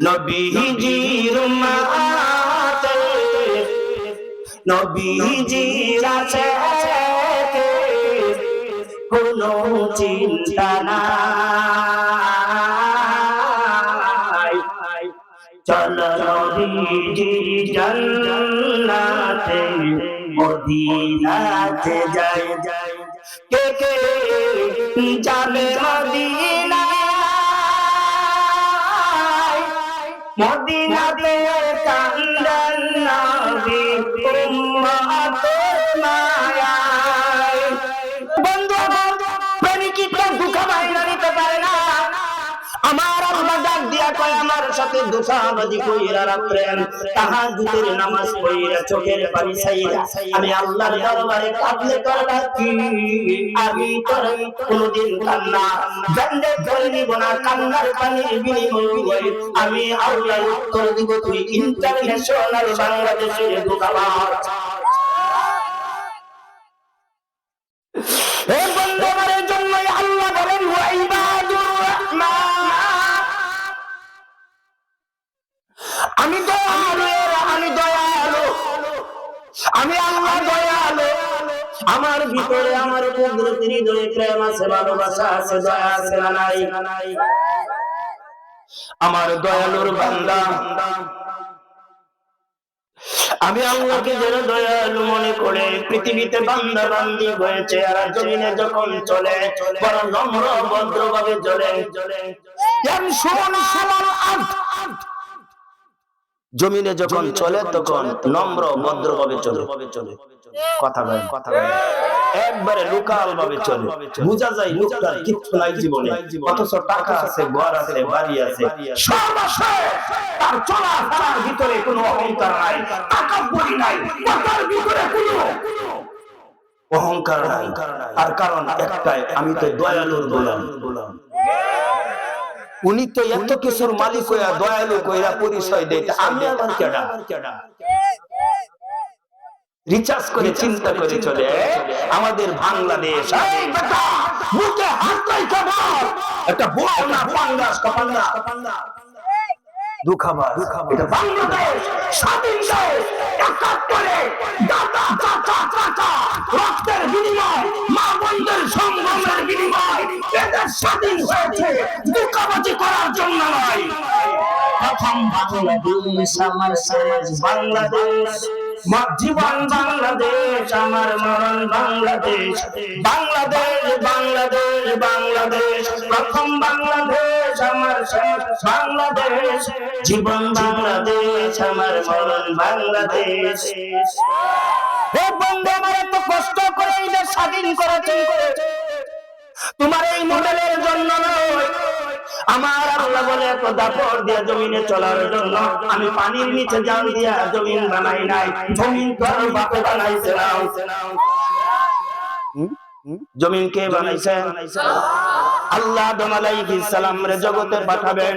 নবীজির মাতে নবীজির আছে কোনো চিন্তা নাই। চল নবীজি জান্নাতে, মদিনাতে যাই যাই। কে কে যাবে মদিনায়? মদিনাতে কান্দান নবী উম্মতের মায়ায় আমার সাথে দুঃখাবাজি কইরা রাত্রেন নামাজ পড়িরা চোখের পানি ছাইরা আমি আল্লাহর দরবারে কাঁদলে করবা কি না কান্নার আল্লাহ উত্তর দিব তুই ইন্টারন্যাশনাল বাংলাদেশের দুঃখাবাজ হৃদয়ে প্রেম আছে ভালোবাসা আছে দয়া আছে না নাই? আমার দয়ালুর বান্দা। আমি আল্লাহকে যেন দয়ালু মনে করে পৃথিবীতে বান্দা বান্দি হয়েছে আর জমিনে যখন চলে বড় নম্র ভদ্র ভাবে চলে। চলে সমান সমান আর্থ জমিনে যখন চলে তখন নম্র ভদ্র ভাবে চলে চলে। কথা বলে কথা বলে একবারে লোকাল ভাবে চলে। বোঝা যায় লোকটার কিচ্ছু নাই জীবনে। অথচ টাকা আছে ঘর আছে বাড়ি আছে। সব আছে। তার চলা ফেরার ভিতরে কোনো অহংকার নাই। টাকা পড়ি নাই টাকার ভিতরে কোনো অহংকার নাই। আর কারণ একটাই আমি তো দয়ালুর গোলাম। উনি তো এত কিছুর মালিক হইয়া দয়ালু কইরা পরিচয় দেয়। আমি আবার কেডা? রিচার্জ করে চিন্তা করে চলে। আমাদের বাংলাদেশ। বুকে হাত রাইখা একটা বল না পাঙ্গাস কাপাঙ্গা দুখাবার এটা বাংলাদেশ স্বাধীন দেশ একাত্তরে দাদা চাচা চাচা রক্তের বিনিময় মা বোনদের সংগ্রামের বিনিময় এদের স্বাধীন হয়েছে। দুঃখাবাজি করার জন্য নয়। প্রথম বাংলাদেশ আমার সমাজ বাংলাদেশ। মা জীবন বাংলাদেশ, আমার মরণ বাংলাদেশ। বাংলাদেশ বাংলাদেশ বাংলাদেশ। প্রথম বাংলাদেশ, আমার বাংলাদেশ। জীবন বাংলাদেশ, আমার মরণ বাংলাদেশ। বন্ধু, আমার এত কষ্ট করে স্বাধীন করেছে তোমার এই মডেলের জন্য নয় আমার আল্লাহ বলে এত দাপড় দিয়া জমিনে চলার জন্য আমি পানির নিচে জাল দিয়া জমিন বানাই নাই। জমিন তো আমি বাপে বানাইছে না। জমিন কে বানাইছে? আল্লাহ আদম আলাইহিস সালাম রে জগতে পাঠাবেন।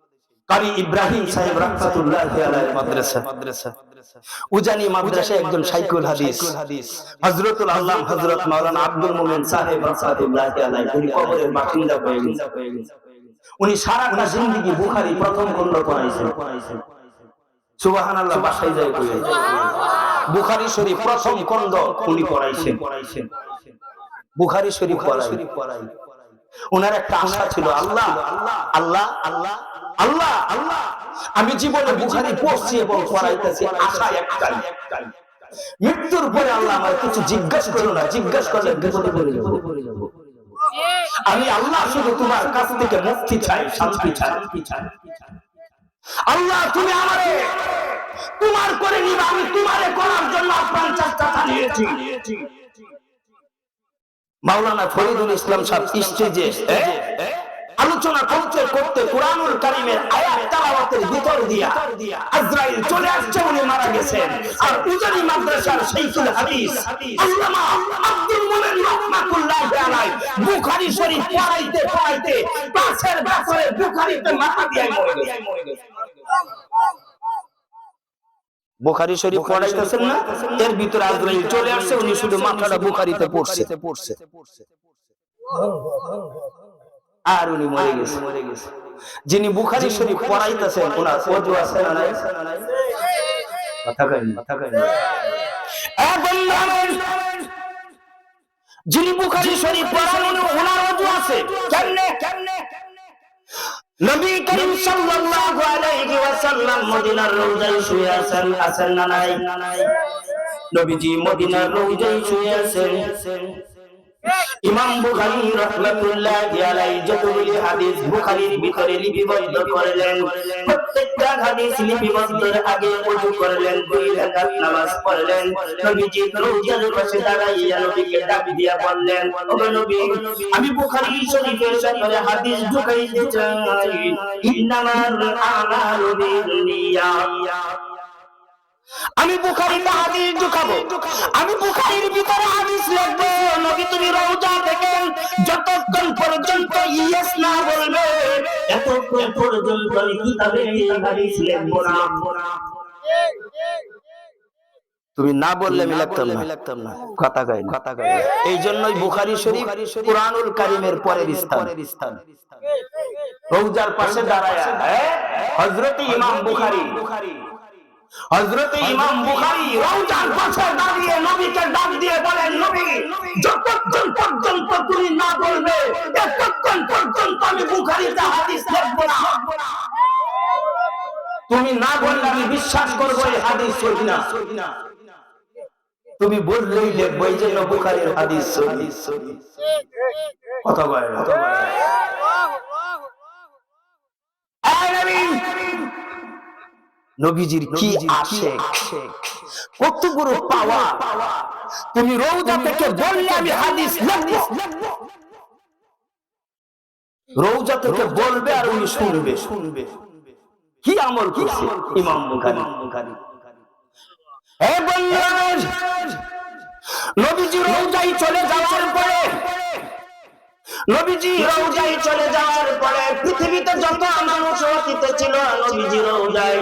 বুখারী প্রথম বুখারী শরীফ প্রথম উনি পড়াইছেন। শরীফ পড়াই। ওনার একটা আশা ছিল আল্লাহ আল্লাহ আল্লাহ আল্লাহ আল্লাহ আল্লাহ। আমি জীবনে বুখারি পড়ছি এবং পড়াইতেছি আশা একটাই। মৃত্যুর পরে আল্লাহ আমার কিছু জিজ্ঞাসা করো না জিজ্ঞাসা করলে বিপদে পড়ে যাব। আমি আল্লাহ শুধু তোমার কাছ থেকে মুক্তি চাই শান্তি চাই। আল্লাহ তুমি আমারে তোমার করে নিবা আমি তোমারে করার জন্য আপ্রাণ চেষ্টা চালিয়েছি। মাওলানা ফরিদুল ইসলাম সাহেব স্টেজে আলোচনা করতে করতে কোরআনুল কারিমের আয়াত তালাওয়াতের ভিতর দিয়া আজরাইল চলে আসছে উনি মারা গেছেন। আর উজানি মাদ্রাসার শাইখুল হাদিস আল্লামা আব্দুল মোমেন রহমাতুল্লাহ আলাইহি বুখারী শরীফ পড়াইতে পড়াইতে পাশের বছরে বুখারীতে মাথা দিয়ে মরে গেছে। বুখারী শরীফ পড়াইতেছেন না? এর ভিতরে আজরাইল চলে আসছে উনি শুধু মাথাটা বুখারীতে পড়ছে। পড়ছে। আর উনি মরে গেছে। মরে গেছে। যিনি বুখারী শরীফ পড়াইতেছেন ওনার ওযু আছে না নাই? কথা কই কথা কই যিনি বুখারী শরীফ পড়ালেন ওনার ওযু আছে। কেমনে? কেমনে? নবী করিম সাল্লাল্লাহু আলাইহি ওয়াসাল্লাম মদিনার রওজায় শুয়ে আছেন আছেন না নাই? নবীজি মদিনার রওজায় শুয়ে আছেন। ইমাম বুখারী রাহমাতুল্লাহি আলাইহি যতগুলি হাদিস বুখারীর ভিতরে লিপিবদ্ধ করলেন প্রত্যেকটা হাদিস লিপিবদ্ধের আগে ওযু করলেন, দুই রাকাত নামাজ পড়লেন। নবীজি রওজার পাশে দাঁড়াইয়া নবীকে ডাক দিয়া বললেন, ওগো নবী, আমি বুখারী শরীফের ভিতরে হাদিস ঢুকাইতে চাই। ইন্নামাল আমালু বিন্নিয়াত আমি বুখারীতে হাদিস ঢুকাবো। আমি বুখারীর ভিতরে হাদিস লিখব। নবী তুমি রওজা থেকে যতক্ষণ পর্যন্ত ইয়েস না বলবে এতক্ষণ পর্যন্ত আমি কিতাবে হাদিস লিখব না। তুমি না বললে আমি লিখতাম না। লিখতাম না। কথা কয় কথা কয় এই জন্যই বুখারী শরীফ কুরআনুল কারীমের পরের স্থান। স্থান। রওজার পাশে দাঁড়ায় হযরত ইমাম বুখারী। বুখারী। হযরত ইমাম বুখারী রওজার পাশে দাঁড়িয়ে নবীকে ডাক দিয়ে বলেন নবী যতক্ষণ পর্যন্ত তুমি না বলবে ততক্ষণ পর্যন্ত আমি বুখারীতে হাদিস লিখব না। তুমি না বললে আমি বিশ্বাস করব এই হাদিস সহি না। তুমি বললেই লিখব এই জন্য বুখারীর হাদিস সহি কথা বলে কথা বলে নবীজির কি আশেক? কত বড় পাওয়া তুমি রৌজা থেকে বললে আমি হাদিস লিখব। রৌজা থেকে বলবে আর উনি শুনবে। শুনবে। কি আমল করছে ইমাম বুখারী? হে বন্ধুরা নবীজি রৌজায় চলে যাওয়ার পরে নবীজি রওজায় চলে যাওয়ার পরে পৃথিবীতে যত মানুষ অতীতে ছিল, নবীজি রওজায়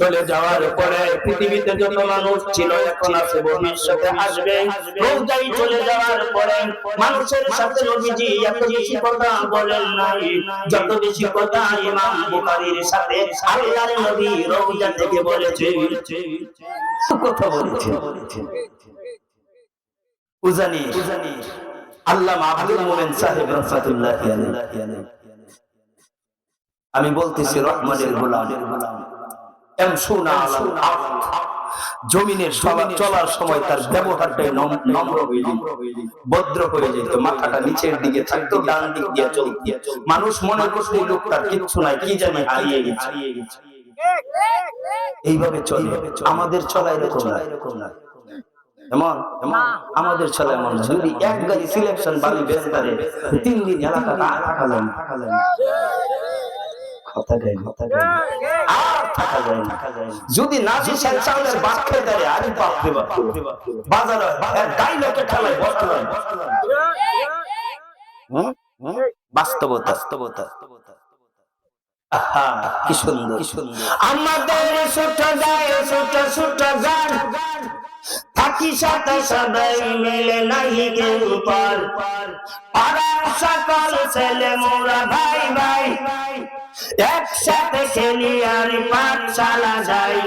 চলে যাওয়ার পরে পৃথিবীতে যত মানুষ ছিল, এখন আছে ভবিষ্যতে আসবে। রওজায় চলে যাওয়ার পরে মানুষের সাথে নবীজি এত বেশি কথা বলেন নাই। যত বেশি কথা ইমাম বুখারীর সাথে আল্লাহর নবী রওজা থেকে বলেছে। কথা বলেছে। উজানি উজানি আল্লামা আব্দুল মোমেন সাহেব রহমাতুল্লাহি আমি বলতেছি রহমানের গোলাম। জমিনের চলা- চলার সময় তার ব্যবহারটাই নম্র হয়ে যেত। ভদ্র হয়ে যেত। মাথাটা নিচের দিকে থাকতো ডান দিক দিয়ে চলত। মানুষ মনে করতো এই লোকটার কিচ্ছু নাই কি জানি হারিয়ে গেছে। এইভাবে চলে। আমাদের চলা এরকম না। এরকম না এমন এমন। আমাদের ছেলে এমন। যদি এক গাড়ি সিলেকশন বালি বেচতারে তিন দিন এলাকা না থাকা যায় না। থাকা যায় না কথা যায় কথা যায় আর থাকা যায় না। যদি নাজি সেল চাউলের বাদ খেয়ে দেয় আরে বাপ রে বাপ বাজারে গাই ঠেলায় বসা হুম? হুম? বাস্তবতা। বাস্তবতা। কি সুন্দর। কি সুন্দর। আমাদের ছোট গায়ে ছোট ছোট গান। থাকি সাথে মিলে নাহি কেউ পার। পাড়ার সকল ছেলে, মোরা ভাই ভাই। একসাথে খেলি আর পাঠশালা যাই।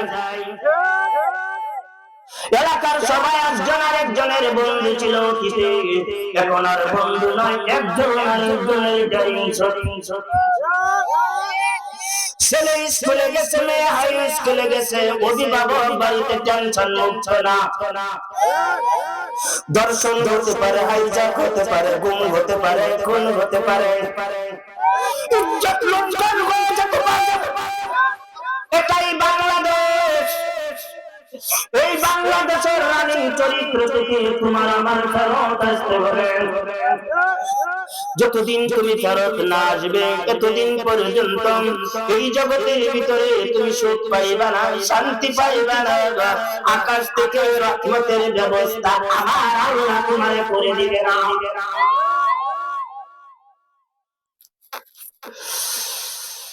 এলাকার সবাই একজন আর একজনের বন্ধু ছিল অতীতে। এখন আর বন্ধু নয়, একজন আরেকজনের ছেলে স্কুলে গেছে, মেয়ে হাই স্কুলে গেছে, অভিভাবক বাড়িতে টেনশন মুক্ত না। দর্শন হতে পারে হাইজাক হতে পারে গুম হতে পারে, খুন হতে পারে। পারে। এটাই বাংলাদেশ। এই বাংলাদেশের রানী চরিত্র থেকে তোমার আমার ফেরত আসতে হবে। যতদিন তুমি ফেরত না আসবে, এতদিন পর্যন্ত এই জগতের ভিতরে তুমি সুখ পাইবা না, শান্তি পাইবা না। আকাশ থেকে রহমতের ব্যবস্থা আমার আল্লাহ তোমার করে দিবে না।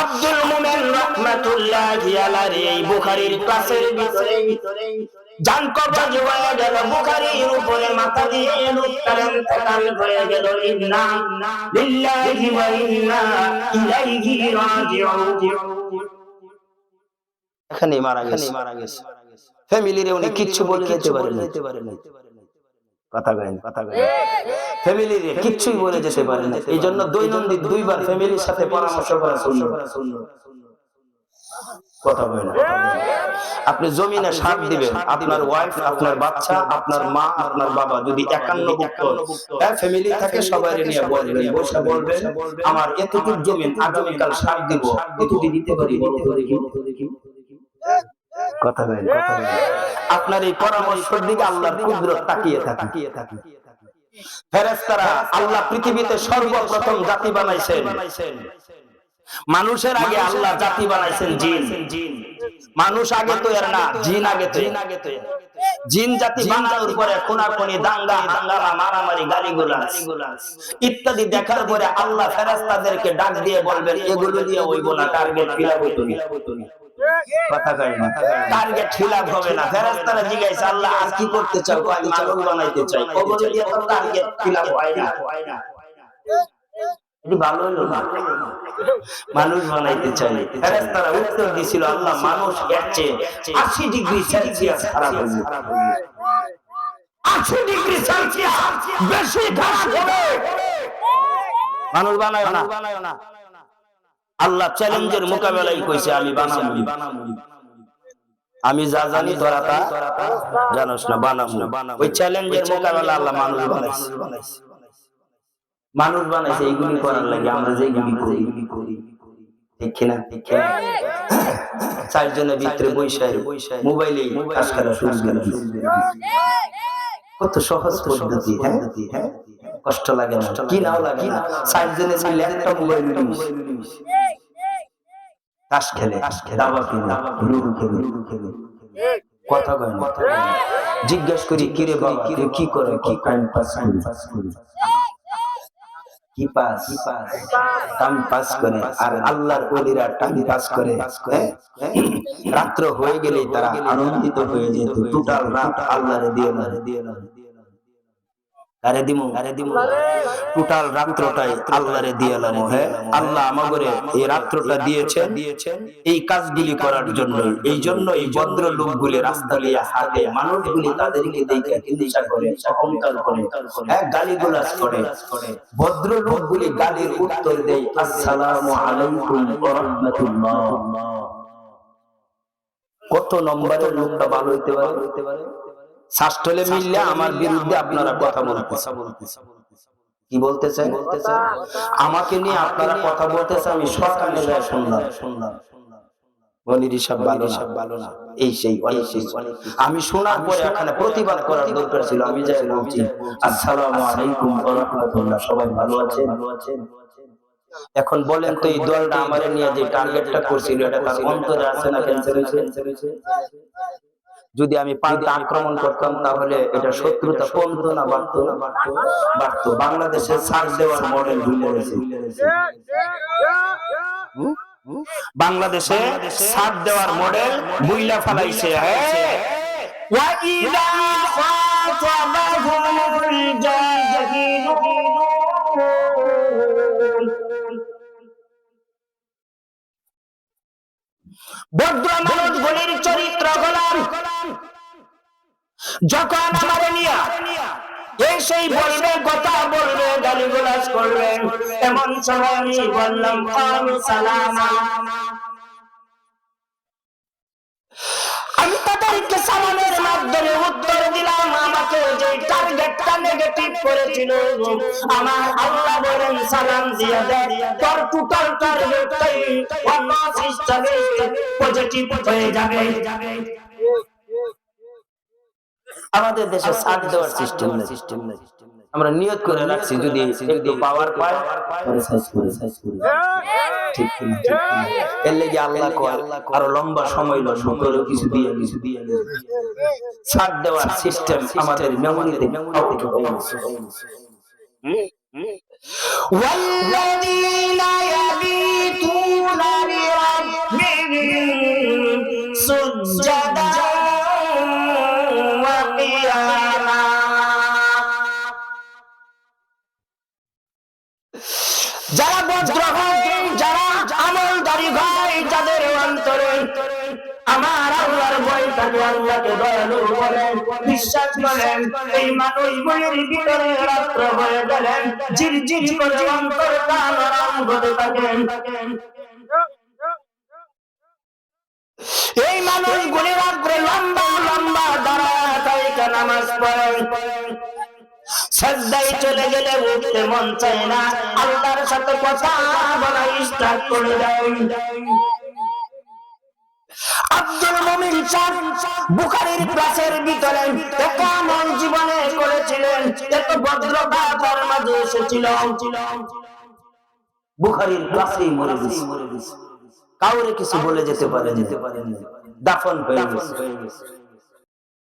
আব্দুল মুমিন রাহমাতুল্লাহি এই বুখারীর ক্লাসের ভিতরে। জান কবজ হয়ে গেল বুখারীর উপরে মাথা দিয়ে থাকাল হয়ে গেল ইন্না লিল্লাহি ওয়া ইন্না ইলাইহি রাজিউন। এখানে মারা গেছে। ফ্যামিলিরে উনি কিচ্ছু বলে যেতে পারেন না কথা কয়েন কথা কয়েন ফ্যামিলির কিচ্ছুই বলে যেতে পারে না। এই জন্য দৈনন্দিন দুইবার ফ্যামিলির সাথে পরামর্শ করা শূন্য। কথা বলেন আপনি জমিনে সার দিবেন আপনার ওয়াইফ আপনার বাচ্চা আপনার মা আপনার বাবা যদি একান্ন ভুক্ত ফ্যামিলি থাকে সবাই নিয়ে বলবেন বসে বলবেন আমার এতটুকু জমিন আগামীকাল সার দিব। এতটুকু দিতে পারি বলো তো দেখি কথা বলেন কথা বলেন। আপনার এই পরামর্শের দিকে আল্লাহর কুদরত তাকিয়ে থাকে। তাকিয়ে ফেরেশতারা আল্লাহ পৃথিবীতে সর্বপ্রথম জাতি বানাইছেন। মানুষের আগে আল্লাহ জাতি বানাইছেন জিন। মানুষ আগে তো এর না জিন আগে তো আগে তো জিন জাতি বানানোর পরে কোনাকুনি দাঙ্গা দাঙ্গারা মারামারি গালিগুলা ইত্যাদি দেখার পরে আল্লাহ ফেরেশতাদেরকে ডাক দিয়ে বলবেন এগুলো দিয়ে ওইগুলো না টার্গেট কয় না। টার্গেট ফিলাপ হবে না। ফেরেশতারা জিজ্ঞাসা আল্লাহ আর কি করতে চাও? আমি চালক বানাইতে চাই। ওগুলো দিয়ে তো টার্গেট ফিলাপ হয় না। না এটি ভালো হলো না? মানুষ বানাইতে চাই। ফেরেশতারা উত্তর দিছিল আল্লাহ মানুষ এর চেয়ে 80 ডিগ্রি সেলসিয়াস খারাপ হইবে আশি ডিগ্রি সেলসিয়াস বেশি হবে। মানুষ বানায় না। আল্লাহ চ্যালেঞ্জের মোকাবেলাই কইছে আমি বানাবো আমি যা জানি তোরা তা জানোস না বানাবো ওই চ্যালেঞ্জের মোকাবেলা আল্লাহ মানুষ বানাইছে। মানুষ বানাইছে। এইগুলি করার লাগে আমরা যেগুলি করি। ঠিক কিনা? ঠিক কিনা? চারজনের ভিতরে বৈশাখ মোবাইলে কাজ করা শুরু করে। কত সহজ পদ্ধতি হ্যাঁ? হ্যাঁ? কষ্ট লাগে না। কি নাও লাগে? না চারজনে মিলে একটা মোবাইল নিস। তাস খেলে দাবা খেলে লুডু খেলে। খেলে। কথা কয় না? জিজ্ঞেস করি কি রে বাবা কি করে? কি টাইম পাস করি পাস? করে। আর করে। হ্যাঁ? রাত্র হয়ে গেলেই তারা আনন্দিত হয়ে যেত। টোটাল রাত আল্লাহরে দিয়ে দিয়ে আরে দিমু আরে দিমু। টোটাল রাত্রটাই আল্লাহরে দিয়েলাম হ্যাঁ আল্লাহ আমাগরে এই রাত্রটা দিয়েছে এই কাজগুলি করার জন্য এই জন্য এই ভদ্র লোকগুলি রাস্তা দিয়ে হাঁটে, মানুষগুলি তাদেরকে দেখে হিংসা করে, অহংকার করে হ্যাঁ গালিগুলাস করে। ভদ্র লোকগুলি গালির উত্তর দেয় আলাইকুম কত নম্বরের লোকটা ভালো হইতে পারে? হইতে মিললে আমার বিরুদ্ধে আপনারা কথা কি বলতে চাই বলতে চাই আমাকে নিয়ে আপনারা কথা বলতেছে আমি সকালে যায় শুনলাম। শুনলাম। আমি শোনার পরে এখানে প্রতিবাদ করার দরকার ছিল আমি যাই বলছি আসসালামু আলাইকুম সবাই ভালো আছেন? এখন বলেন তো এই দলটা আমার নিয়ে যে টার্গেটটা করছিল এটা তার অন্তরে আছে না ক্যান্সেল হয়েছে যদি আমি পাল্টা আক্রমণ করতাম তাহলে এটা শত্রুতা কমতো না বাড়তো না বাড়তো বাড়তো বাংলাদেশে সার্চ দেওয়ার মডেল ভুলে গেছে বাংলাদেশে সার দেওয়ার মডেল বুইলা ফেলাইছে হ্যাঁ وَإِذَا خَاطَبَهُمُ الْجَاهِلُونَ ভদ্র মানুষগুলির চরিত্র গোলাম যখন আমার নিয়া এই সেই বলবে, কথা বলবে গালিগুলাস করবে, এমন সময় আমি বললাম সালামা। সালামের মাধ্যমে উত্তর দিলাম আমাকে যে টার্গেটটা নেগেটিভ করেছিল আমার আল্লাহ বলেন সালাম দিয়া দেয় তোর টোটাল টার্গেটটাই সিস্টেমে পজিটিভ হয়ে যাবে। আমাদের দেশে সাথ দেওয়ার সিস্টেম সিস্টেম আমরা নিয়ত করে রাখছি যদি একটু পাওয়ার পাই পরে সাইজ করে সাইজ করে ঠিক কিনা ঠিক কিনা? এর লেগে আল্লাহ কয় আরো লম্বা সময় লম্বা করে কিছু দিয়ে কিছু দিয়ে ছাড় দেওয়ার সিস্টেম আমাদের মেমোরিতে মেমোরিতে হয়ে গেছে والذين يبيتون لربهم سجدا থাকে আল্লাহকে দয়ালু বলেন, বিশ্বাস করেন এই মানুষগুলির ভিতরে রাত্র হয়ে গেলেন, ঝিরঝির করে অন্তর প্রাণ আরাম হতে থাকেন। এই মানুষগুলি রাত্রে লম্বা লম্বা দাঁড়ায় থাকে নামাজ পড়েন। চলে গেলে উঠতে মন চায় না, আল্লাহর সাথে কথা বলা স্টার্ট করে দেয় আব্দুল মমিন চান বুখারীর ক্লাসের ভিতরে এত জীবনে করেছিলেন। এত ভদ্রতা তার মাঝে এসেছিল। বুখারীর ক্লাসেই মরে গেছে। কাউরে কিছু বলে যেতে পারে যেতে পারে দাফন হয়ে গেছে।